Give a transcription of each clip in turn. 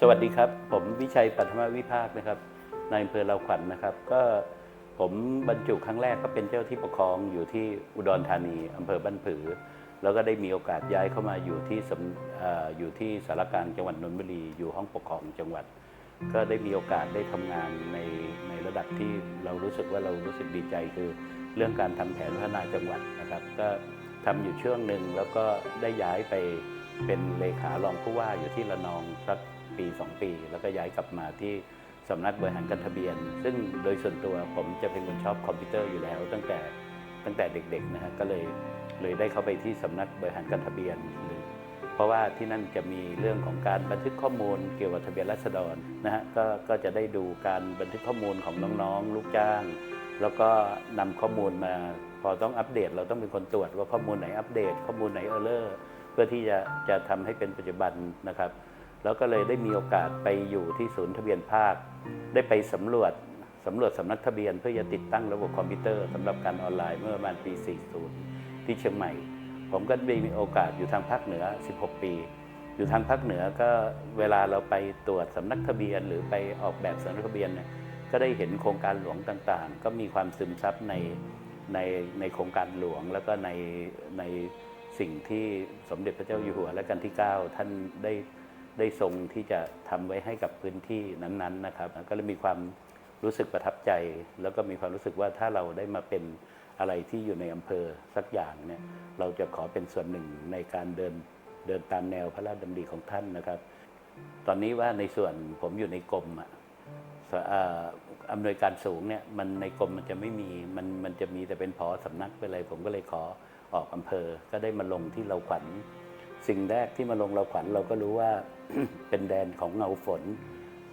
สวัสดีครับ ผมวิชัยปัทมวิภาคนะครับนายอำเภอเราขวัญนะครับ ก็ผมบรรจุครั้งแรกก็เป็นเจ้าที่ปกครองอยู่ที่อุดรธานีอำเภอบ้านผือ แล้วก็ได้มีโอกาสย้ายเข้ามาอยู่ที่ออยู่ที่สารกางจังหวัดนนทบุรีอยู่ห้องปกครองจังหวัด ก็ได้มีโอกาสได้ทำงานในในระดับที่เรารู้สึกว่าเรารู้สึกดีใจคือ เรื่องการทำแผนพัฒนาจังหวัดนะครับ ก็ทำอยู่ช่วงหนึ่งแล้วก็ได้ย้ายไปเป็นเลขารองผู้ว่าอยู่ที่ระนองสัก ปี 2 ปี แล้วก็ย้ายกลับมาที่สำนักบริหารการทะเบียน ซึ่งโดยส่วนตัวผมจะเป็นคนชอบคอมพิวเตอร์อยู่แล้ว ตั้งแต่ตั้งแต่เด็กๆนะฮะก็เลยเลยได้เข้าไปที่สำนักบริหารการทะเบียนหรือเพราะว่าที่นั่นจะมีเรื่องของการบันทึกข้อมูลเกี่ยวกับทะเบียนราษฎรนะฮะก็ก็จะได้ดูการบันทึกข้อมูลของน้องๆ ลูกจ้าง แล้วก็นำข้อมูลมาพอต้องอัปเดต เราต้องเป็นคนตรวจว่าข้อมูลไหนอัปเดต ข้อมูลไหนเออร์เลอร์เพื่อที่จะจะทำให้เป็นปัจจุบันนะครับ แล้วก็เลยได้มีโอกาสไปอยู่ที่ศูนย์ทะเบียนภาค ได้ไปสำรวจสำรวจสำนักทะเบียนเพื่อจะติดตั้งระบบคอมพิวเตอร์สำหรับการออนไลน์เมื่อประมาณปี 40 ที่เชียงใหม่ ผมก็ได้มีโอกาสอยู่ทางภาคเหนือ 16 ปี อยู่ทางภาคเหนือก็เวลาเราไปตรวจสำนักทะเบียน หรือไปออกแบบสำนักทะเบียนเนี่ยก็ได้เห็นโครงการหลวงต่างๆ ก็มีความซึมซับในในในโครงการหลวงแล้วก็ในในสิ่งที่สมเด็จพระเจ้าอยู่หัวและกันที่ 9 ท่านได้ ได้ทรงที่จะทำไว้ให้กับพื้นที่นั้นๆนะครับ ก็เลยมีความรู้สึกประทับใจ แล้วก็มีความรู้สึกว่าถ้าเราได้มาเป็นอะไรที่อยู่ในอำเภอสักอย่างเนี่ยเราจะขอเป็นส่วนหนึ่งในการเดินเดินตามแนวพระราชดำริของท่านนะครับ ตอนนี้ว่าในส่วนผมอยู่ในกรมอะสเอ่ออำนวยการสูงเนี่ยมันในกรมมันจะไม่มีมันมันจะมีแต่เป็นพอสำนักไปเลยผมก็เลยขอออกอำเภอก็ได้มาลงที่เราขวัญ สิ่งแรกที่มาลงเราขวัญเราก็รู้ว่าเป็นแดนของเงาฝน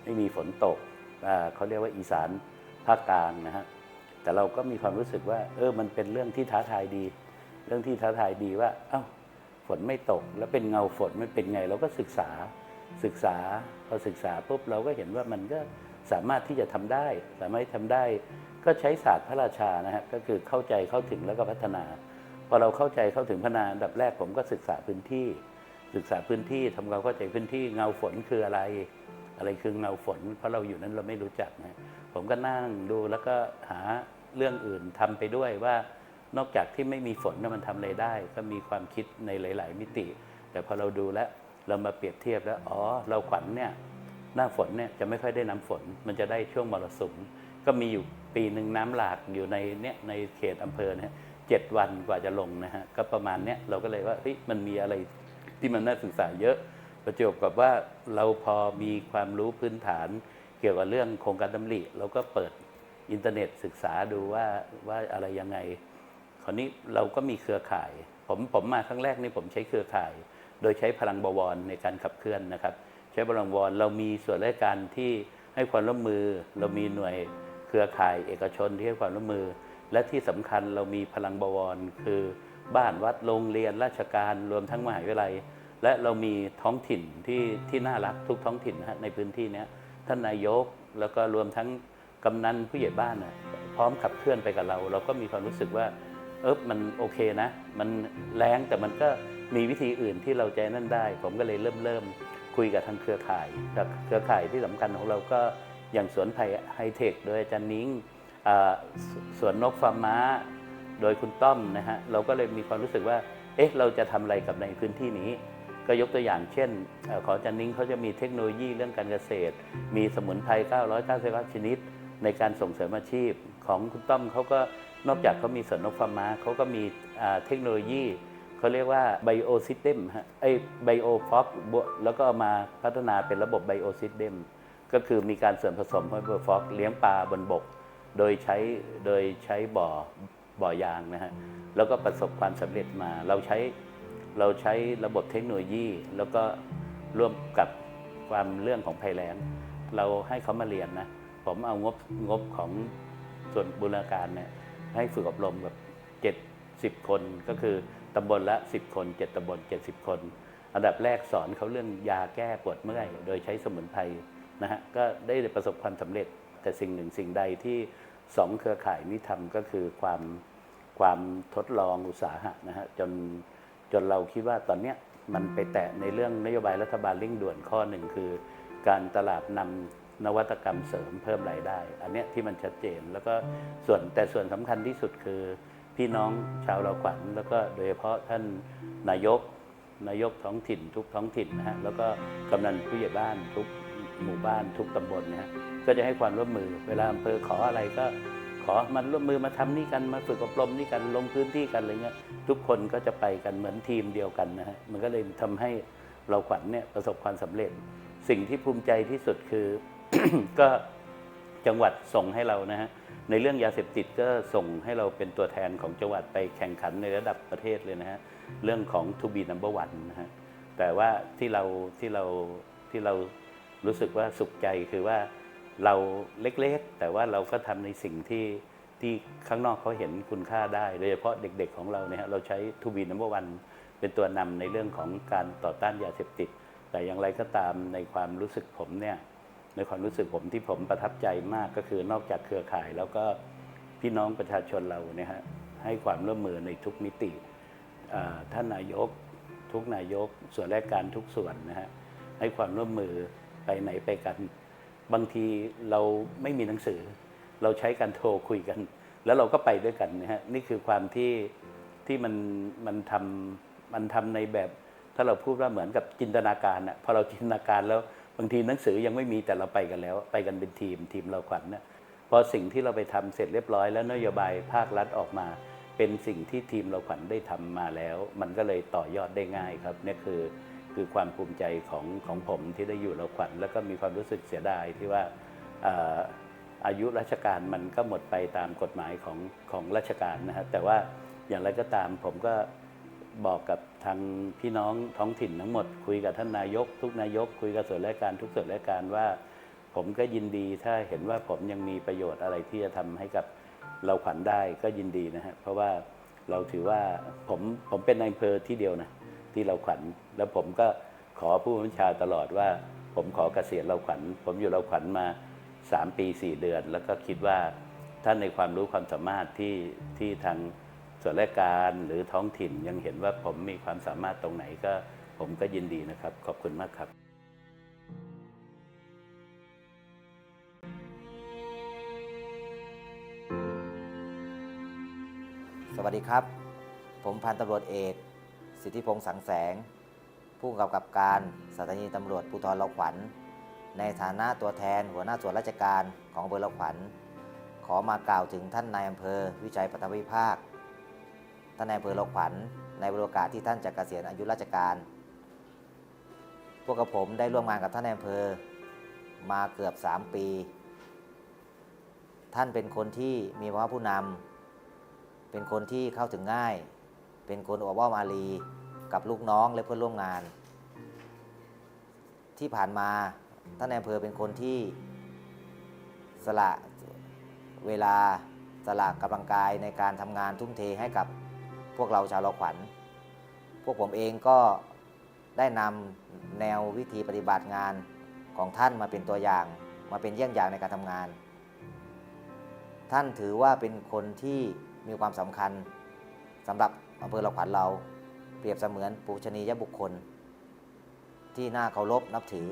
ไม่มีฝนตกเขาเรียกว่าอีสานภาคกลางนะฮะแต่เราก็มีความรู้สึกว่า เออมันเป็นเรื่องที่ท้าทายดี เรื่องที่ท้าทายดีว่า เอ้าฝนไม่ตก แล้วเป็นเงาฝนมันเป็นไง เราก็ศึกษาศึกษาพอศึกษาปุ๊บเราก็เห็นว่ามันก็สามารถที่จะทำได้ สามารถทำได้ ก็ใช้ศาสตร์พระราชานะฮะก็คือเข้าใจเข้าถึงแล้วก็พัฒนา พอเราเข้าใจเข้าถึงพนาอันดับแรกผมก็ศึกษาพื้นที่ ศึกษาพื้นที่ทำความเข้าใจพื้นที่เงาฝนคืออะไร อะไรคือเงาฝน เพราะเราอยู่นั้นเราไม่รู้จักนะผมก็นั่งดูแล้วก็หาเรื่องอื่นทำไปด้วยว่านอกจากที่ไม่มีฝนมันทำอะไรได้ ก็มีความคิดในหลาย ๆ มิติ แต่พอเราดูแล้วเรามาเปรียบเทียบแล้วอ๋อเราขวัญเนี่ยหน้าฝนเนี่ยจะไม่ค่อยได้น้ำฝน มันจะได้ช่วงมรสุมก็มีอยู่ปีหนึ่งน้ำหลากอยู่ในเนี่ยในเขตอำเภอเนี่ย เจ็ดวันกว่าจะลงนะฮะก็ประมาณเนี้ยเราก็เลยว่าเฮ้ยมันมีอะไรที่มันน่าศึกษาเยอะ ประจวบกับว่าเราพอมีความรู้พื้นฐานเกี่ยวกับเรื่องโครงการดำริเราก็เปิดอินเทอร์เน็ตศึกษาดูว่าว่าอะไรยังไง คราวนี้เราก็มีเครือข่าย ผมผมมาครั้งแรกนี่ผมใช้เครือข่าย โดยใช้พลังบวรในการขับเคลื่อนนะครับ ใช้พลังบวรเรามีส่วนราชการที่ให้ความร่วมมือ เรามีหน่วยเครือข่ายเอกชนที่ให้ความร่วมมือ และที่สำคัญเรามีพลังบวร คือบ้านวัดโรงเรียนราชการรวมทั้งมหาวิทยาลัย และเรามีท้องถิ่นที่ที่น่ารักทุกท้องถิ่นนะในพื้นที่นี้ท่านนายกแล้วก็รวมทั้งกำนันผู้ใหญ่บ้านนะพร้อมขับเคลื่อนไปกับเรา เราก็มีความรู้สึกว่าเออมันโอเคนะ มันแรงแต่มันก็มีวิธีอื่นที่เราใจนั่นได้ ผมก็เลยเริ่มเริ่มคุยกับทางเครือข่ายกับเครือข่ายที่สำคัญของเราก็อย่างสวนไผ่ไฮเทค โดยอาจารย์นิ้ง สวนนกฟาร์มม้า โดยคุณต้อมนะฮะเราก็เลยมีความรู้สึกว่าเอ๊ะเราจะทำอะไรกับในพื้นที่นี้ ก็ยกตัวอย่างเช่นอขอจารย์นิ้งเขาจะมีเทคโนโลยีเรื่องการเกษตร มีสมุนไพร 999 ชนิด ในการส่งเสริมอาชีพ ของคุณต้อมเขาก็นอกจากเขามีสวนนกฟาร์มม้าเขาก็มีเทคโนโลยีเขาเรียกว่าไบโอซิสเต็มฮะไอไบโอฟอกแล้วก็มาพัฒนาเป็นระบบไบโอซิสเต็มก็คือมีการเสริมผสมไบโอฟอกเลี้ยงปลาบนบก โดยใช้โดยใช้บ่อบ่อยางนะฮะแล้วก็ประสบความสำเร็จมา เราใช้เราใช้ระบบเทคโนโลยี แล้วก็ร่วมกับความเรื่องของภัยแล้งเราให้เขามาเรียนนะผมเอางบงบของส่วนบูรณาการเนี่ยให้ฝึกอบรมแบบเจ็ดสิบคนก็คือตำบลละ 10 คน7ตำบล70 คน อันดับแรกสอนเขาเรื่องยาแก้ปวดเมื่อยโดยใช้สมุนไพรนะฮะก็ได้ประสบความสำเร็จ แต่สิ่งหนึ่งสิ่งใดที่สองเครือข่ายนี้ทำก็คือความความทดลองอุตสาหะนะฮะจนจนเราคิดว่าตอนเนี้ยมันไปแตะในเรื่องนโยบายรัฐบาลเร่งด่วนข้อหนึ่งคือ การตลาดนำนวัตกรรมเสริมเพิ่มรายได้ อันเนี้ยที่มันชัดเจนแล้วก็ส่วนแต่ส่วนสำคัญที่สุดคือ พี่น้องชาวเราขวัญแล้วก็โดยเฉพาะท่านนายกนายกท้องถิ่นทุกท้องถิ่นนะฮะแล้วก็กำนันผู้ใหญ่บ้านทุกหมู่บ้านทุกตำบลนะฮะ ก็จะให้ความร่วมมือ เวลาอำเภอขออะไรก็ขอมันร่วมมือมาทำนี่กันมาฝึกอบรมนี่กันลงพื้นที่กันอะไรเงี้ยทุกคนก็จะไปกันเหมือนทีมเดียวกันนะฮะมันก็เลยทำให้เราขวัญเนี่ยประสบความสำเร็จ สิ่งที่ภูมิใจที่สุดคือก็จังหวัดส่งให้เรานะฮะในเรื่องยาเสพติดก็ส่งให้เราเป็นตัวแทนของจังหวัดไปแข่งขันในระดับประเทศเลยนะฮะเรื่องของ to be number one นะฮะแต่ว่าที่เราที่เราที่เรารู้สึกว่าสุขใจคือว่า เราเล็กๆ แต่ว่าเราก็ทำในสิ่งที่ที่ข้างนอกเขาเห็นคุณค่าได้ โดยเฉพาะเด็กๆของเราเนี่ยฮะเราใช้ to be number one เป็นตัวนำในเรื่องของการต่อต้านยาเสพติด แต่อย่างไรก็ตามในความรู้สึกผมเนี่ยในความรู้สึกผมที่ผมประทับใจมากก็คือนอกจากเครือข่าย แล้วก็พี่น้องประชาชนเราเนี่ยฮะให้ความร่วมมือในทุกมิติท่านนายกทุกนายกส่วนราชการทุกส่วนนะฮะให้ความร่วมมือไปไหนไปกัน บางทีเราไม่มีหนังสือ เราใช้การโทรคุยกัน แล้วเราก็ไปด้วยกันนะฮะนี่คือความที่ที่มันมันทำมันทำในแบบ ถ้าเราพูดว่าเหมือนกับจินตนาการอะพอเราจินตนาการแล้วบางทีหนังสือยังไม่มีแต่เราไปกันแล้ว ไปกันเป็นทีมทีมเราขวัญนะพอสิ่งที่เราไปทำเสร็จเรียบร้อยแล้วนโยบายภาครัฐออกมา เป็นสิ่งที่ทีมเราขวัญได้ทำมาแล้ว มันก็เลยต่อยอดได้ง่ายครับนี่คือ คือความภูมิใจของของผมที่ได้อยู่เราขวัญแล้วก็มีความรู้สึกเสียดายที่ว่าอายุราชการมันก็หมดไปตามกฎหมายของของราชการนะฮะแต่ว่าอย่างไรก็ตามผมก็บอกกับทางพี่น้องท้องถิ่นทั้งหมด คุยกับท่านนายก ทุกนายก คุยกับส่วนราชการทุกส่วนราชการว่า ผมก็ยินดีถ้าเห็นว่าผมยังมีประโยชน์อะไรที่จะทำให้กับเราขวัญได้ก็ยินดีนะฮะเพราะว่าเราถือว่าผมผมเป็นนายอำเภอที่เดียวนะ ที่เราขวัญ แล้วผมก็ขอผู้บัญชาตลอดว่า ผมขอเกษียณเราขวัญ ผมอยู่เราขวัญมา 3 ปี 4 เดือน แล้วก็คิดว่าท่านในความรู้ความสามารถที่ที่ทางส่วนราชการหรือท้องถิ่นยังเห็นว่าผมมีความสามารถตรงไหนก็ผมก็ยินดีนะครับ ขอบคุณมากครับสวัสดีครับ ผมพันตำรวจเอก สิทธิพงษ์สังแสง ผู้กำกับการสถานีตำรวจภูธรเราขวัญ ในฐานะตัวแทนหัวหน้าส่วนราชการของอำเภอเราขวัญ ขอมากล่าวถึงท่านนายอำเภอวิชัยปัทวิภาค ท่านนายอำเภอเราขวัญ ในโอกาสที่ท่านจะเกษียณอายุราชการ พวกกับผมได้ร่วมงานกับท่านนายอำเภอมาเกือบ 3 ปี ท่านเป็นคนที่มีภาวะผู้นำเป็นคนที่เข้าถึงง่าย เป็นคนอบอ้อมอารีกับลูกน้องและเพื่อนร่วมงาน ที่ผ่านมาท่านนายอำเภอเป็นคนที่สละเวลาสละกำลังกายในการทำงานทุ่มเทให้กับพวกเราชาวเราขวัญ พวกผมเองก็ได้นำแนววิธีปฏิบัติงานของท่านมาเป็นตัวอย่าง มาเป็นเยี่ยงอย่างในการทำงาน ท่านถือว่าเป็นคนที่มีความสำคัญสำหรับ อำเภอเราขวัญเรา เปรียบเสมือนปูชนียบุคคล ที่น่าเคารพนับถือ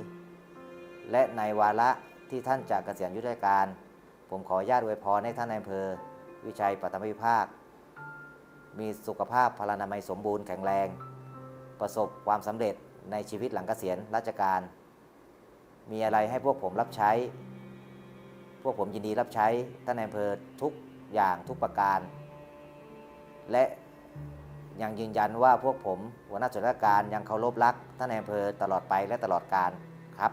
และในวาระที่ท่านจะเกษียณยุราชการ ผมขออนุญาตอวยพรให้ท่านนายอำเภอ วิชัยปัตมวิภาค มีสุขภาพพลานามัยสมบูรณ์แข็งแรง ประสบความสำเร็จในชีวิตหลังเกษียณราชการ มีอะไรให้พวกผมรับใช้ พวกผมยินดีรับใช้ท่านนายอำเภอทุกอย่างทุกประการ และ ยังยืนยันว่าพวกผมหัวหน้าส่วนราชการยังเคารพรักท่านนายอำเภอตลอดไปและตลอดการครับ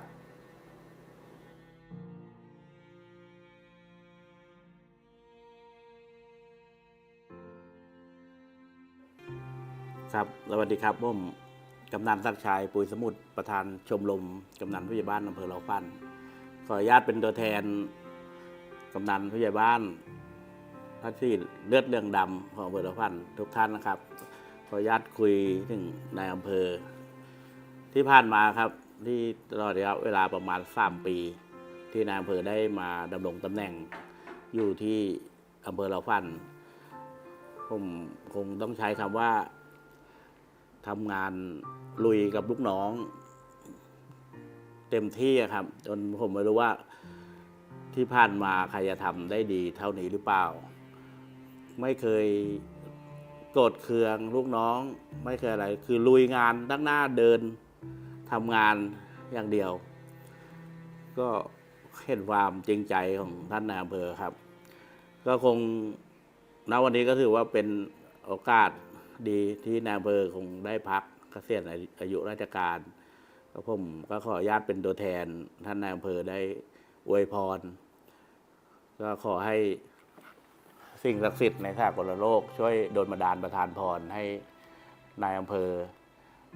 ครับสวัสดีครับผมกำนันสักชัยปุยสมุทรประธานชมรมกำนันผู้ใหญ่บ้านอำเภอเหล่าฟันขออนุญาตเป็นตัวแทนกำนันผู้ใหญ่บ้านท่านที่เลือดเรื่องดำของอำเภอเหล่าฟันทุกท่านนะครับ ขออนุญาตคุยถึงนายอำเภอ ที่ผ่านมาครับ ที่ตลอดระยะเวลาประมาณสามปี ที่นายอำเภอได้มาดำรงตำแหน่งอยู่ที่อำเภอเหล่าฟัน ผมคงต้องใช้คำว่าทำงานลุยกับลูกน้อง เต็มที่ครับ จนผมไม่รู้ว่าที่ผ่านมาใครจะทำได้ดีเท่านี้หรือเปล่า ไม่เคย โกรธเคืองลูกน้องไม่เคยอะไร คือลุยงานตั้งหน้าเดินทำงานอย่างเดียว ก็เห็นความจริงใจของท่านนายอำเภอครับ ก็คงณวันนี้ก็ถือว่าเป็นโอกาสดีที่นายอำเภอคงได้พักเกษียณอายุราชการก็ผมก็ขออนุญาตเป็นตัวแทนท่านนายอำเภอได้อวยพร ก็ขอให้ สิ่งศักดิ์สิทธิ์ในสากลโลก ช่วยโดนบันดาลประทานพรให้นายอำเภอ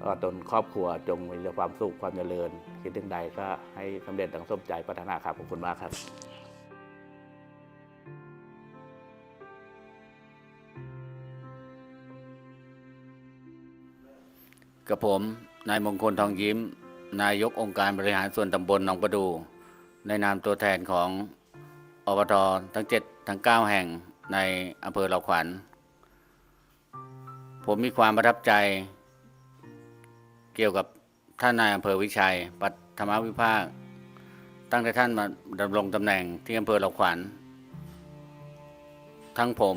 ก็ตนครอบครัวจงมีแต่ความสุขความเจริญ คิดถึงใดก็ให้สำเร็จดังสมใจปรารถนาครับขอบคุณมากครับกับผมนายมงคลทองยิ้ม นายกองค์การบริหารส่วนตำบลหนองประดู ในนามตัวแทนของอบตทั้งเจ็ดทั้งเก้าแห่ง ในอำเภอเหล่าขวัญ ผมมีความประทับใจ เกี่ยวกับท่านนายอำเภอวิชัย ปัทมวิภาค ตั้งแต่ท่านมาดำรงตำแหน่งที่อำเภอเหล่าขวัญ ทั้งผม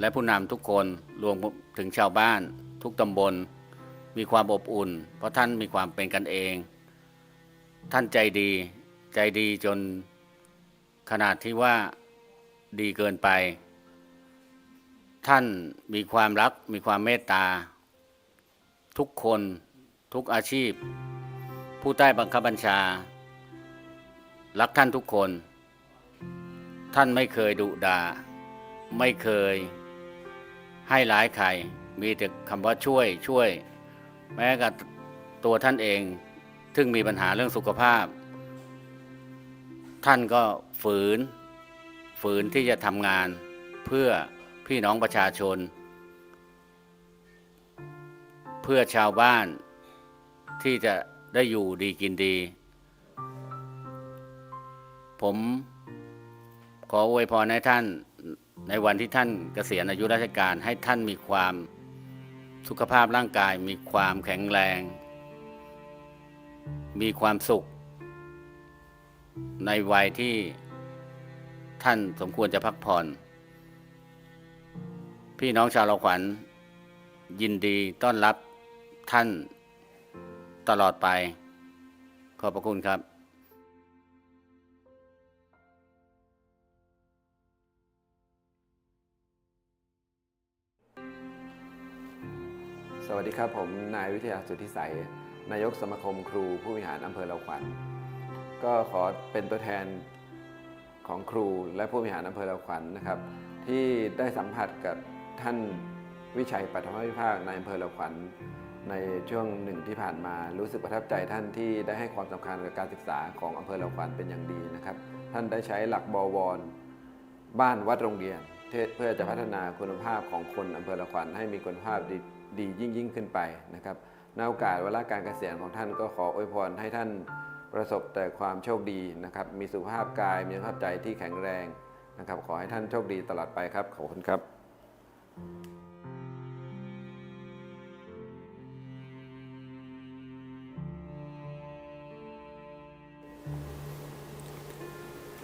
และผู้นำทุกคนรวมถึงชาวบ้าน ทุกตำบล มีความอบอุ่น เพราะท่านมีความเป็นกันเอง ท่านใจดี ใจดีจนขนาดที่ว่า ดีเกินไป ท่านมีความรักมีความเมตตา ทุกคนทุกอาชีพ ผู้ใต้บังคับบัญชา รักท่านทุกคน ท่านไม่เคยดุดาไม่เคยให้ร้ายใคร มีแต่คำว่าช่วยช่วย แม้กับตัวท่านเองซึ่งมีปัญหาเรื่องสุขภาพ ท่านก็ฝืน ฝืนที่จะทำงานเพื่อพี่น้องประชาชน เพื่อชาวบ้านที่จะได้อยู่ดีกินดี ผมขออวยพรให้ท่านในวันที่ท่านเกษียณอายุราชการให้ท่านมีความสุขภาพร่างกายมีความแข็งแรง มีความสุข ในวัยที่ ท่านสมควรจะพักผ่อน พี่น้องชาวเราขวัญ ยินดีต้อนรับท่านตลอดไป ขอบพระคุณครับสวัสดีครับ ผมนายวิทยาสุทธิใสยนายกสมาคมครูผู้บริหารอำเภอเราขวัญก็ขอเป็นตัวแทน ของครูและผู้บริหารอำเภอเราขวัญนะครับ ที่ได้สัมผัสกับท่านวิชัยปัทมวิภาคในอำเภอเราขวัญในช่วงหนึ่งที่ผ่านมารู้สึกประทับใจท่านที่ได้ให้ความสำคัญกับการศึกษาของอำเภอเราขวัญเป็นอย่างดีนะครับ ท่านได้ใช้หลักบวร บ้านวัดโรงเรียน เพื่อจะพัฒนาคุณภาพของคนอำเภอละขวัญให้มีคุณภาพดีดียิ่งยิ่งขึ้นไปนะครับในโอกาสวารการเกษียณของท่านก็ขออวยพรให้ท่าน ประสบแต่ความโชคดีนะครับ มีสุขภาพกาย มีสุขภาพใจที่แข็งแรงนะครับ ขอให้ท่านโชคดีตลอดไปครับ ขอบคุณครับ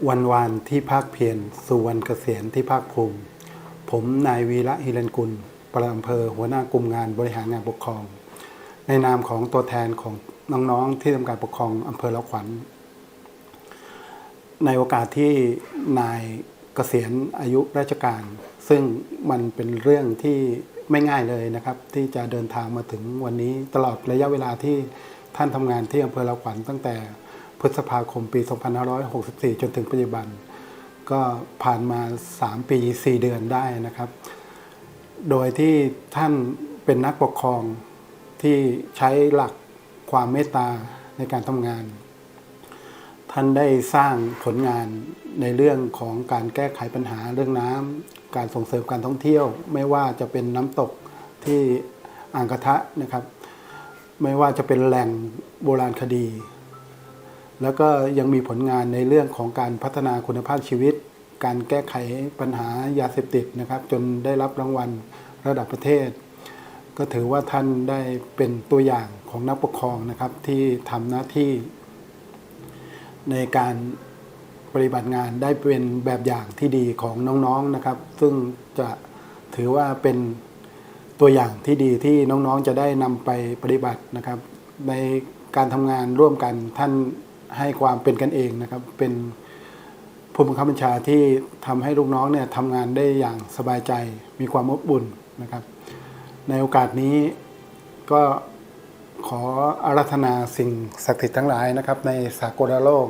วันวานที่ภาคเพียรสู่วันเกษียณที่ภาคภูมิ ผมนายวีระฮิรันกุลปลัดอำเภอหัวหน้ากลุ่มงานบริหารงานปกครอง ในนามของตัวแทนของ น้องๆที่ทำการปกครองอำเภอละขวัญ ในโอกาสที่นายเกษียณอายุราชการ ซึ่งมันเป็นเรื่องที่ไม่ง่ายเลยนะครับ ที่จะเดินทางมาถึงวันนี้ตลอดระยะเวลาที่ท่านทำงานที่อำเภอละขวัญตั้งแต่พฤษภาคมปี 2564 จนถึงปัจจุบัน ก็ผ่านมา 3 ปี 4 เดือนได้นะครับ โดยที่ท่านเป็นนักปกครองที่ใช้หลัก ความเมตตาในการทำงาน ท่านได้สร้างผลงานในเรื่องของการแก้ไขปัญหาเรื่องน้ำการส่งเสริมการท่องเที่ยว ไม่ว่าจะเป็นน้ำตกที่อ่างกระทะนะครับ ไม่ว่าจะเป็นแหล่งโบราณคดี แล้วก็ยังมีผลงานในเรื่องของการพัฒนาคุณภาพชีวิต การแก้ไขปัญหายาเสพติดนะครับ จนได้รับรางวัลระดับประเทศ ก็ถือว่าท่านได้เป็นตัวอย่างของนักปกครองนะครับที่ทำหน้าที่ ในการปฏิบัติงานได้เป็นแบบอย่างที่ดีของน้องๆนะครับ ซึ่งจะถือว่าเป็นตัวอย่างที่ดีที่น้องๆจะได้นำไปปฏิบัตินะครับ ในการทำงานร่วมกันท่านให้ความเป็นกันเองนะครับ เป็นผู้บังคับบัญชาที่ทำให้ลูกน้องเนี่ยทำงานได้อย่างสบายใจมีความอบอุ่นนะครับ ในโอกาสนี้ก็ขออารัธนาสิ่งศักดิ์สิทธิ์ทั้งหลายนะครับ ในสากลโลก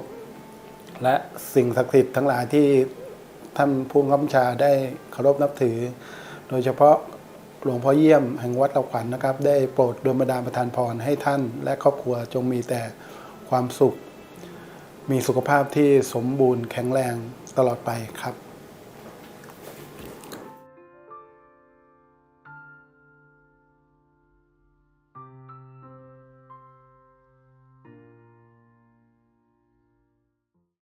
และสิ่งศักดิ์สิทธิ์ทั้งหลายที่ท่านผู้บังคับบัญชาได้เคารพนับถือ โดยเฉพาะหลวงพ่อเยี่ยมแห่งวัดเราขวัญนะครับ ได้โปรดดลบันดาลประทานพรให้ท่าน และครอบครัวจงมีแต่ความสุข มีสุขภาพที่สมบูรณ์แข็งแรงตลอดไปครับ